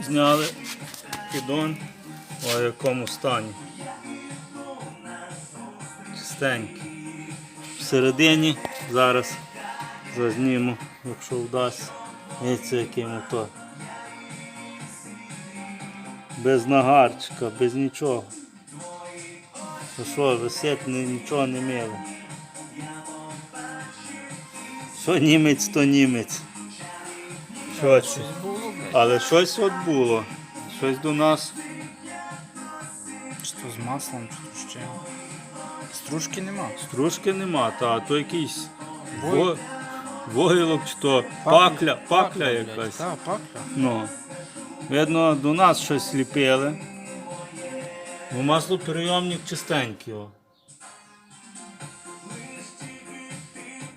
Зняли піддон, о якому стані. Чистенький. Всередині зараз зазніму, якщо вдасться. Дивіться, який мотор. Без нагарчика, без нічого. Ну що, висить, ні- нічого не мило. Що німець, то німець. Що це? Але щось от було. Щось до нас. Чи то з маслом, чи то чим. Стружки нема. Стружки нема, та а то якийсь Вой- во... войлок чи то пакля, пакля якась. Так, пакля. Ну. Видно, до нас щось ліпили. Бо маслоперейомник чистенький. О.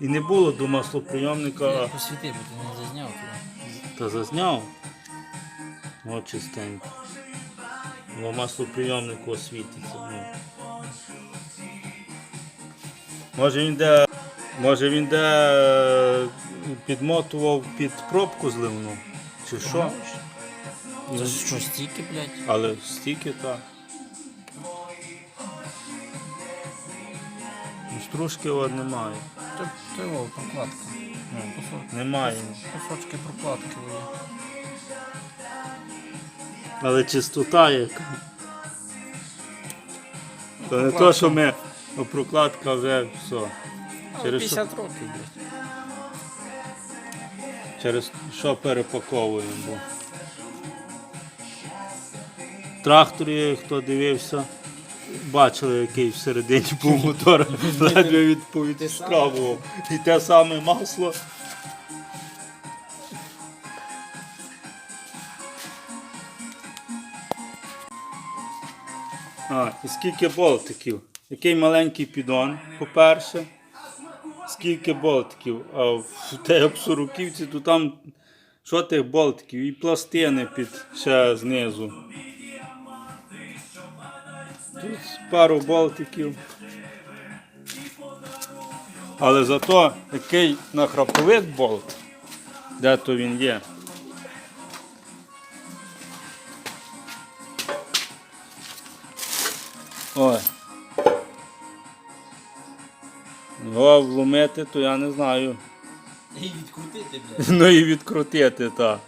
І не було до маслоприйомника, Посвіти, бо ти не зазняв туди. та зазняв. О, чистенько. Бо маслоприйомник освітиться. Ну. Може він де. Може він де е, підмотував під пробку зливну? Чи що? Це ж що, стільки, блядь? Але стільки так. Ну, Стружки от немає. То його прокладка. Ну, немає. Кусочки прокладки. Але чистота яка. То не то, що ми ну, прокладка вже все. А, Через 50 років, блядь. Через що перепаковуємо. Бо. Тракторі, хто дивився, бачили, який всередині був мотор, ледве відповідь відстрабував. І те саме масло. А, і скільки болтиків? Який маленький піддон, по-перше. Скільки болтиків? А в те в то там що тих болтиків? І пластини під ще знизу. Тут пару болтиків. Але зато який нахраповик болт, де то він є. Ой. Його вломити, то я не знаю. І відкрутити, блядь. Ну і відкрутити, так.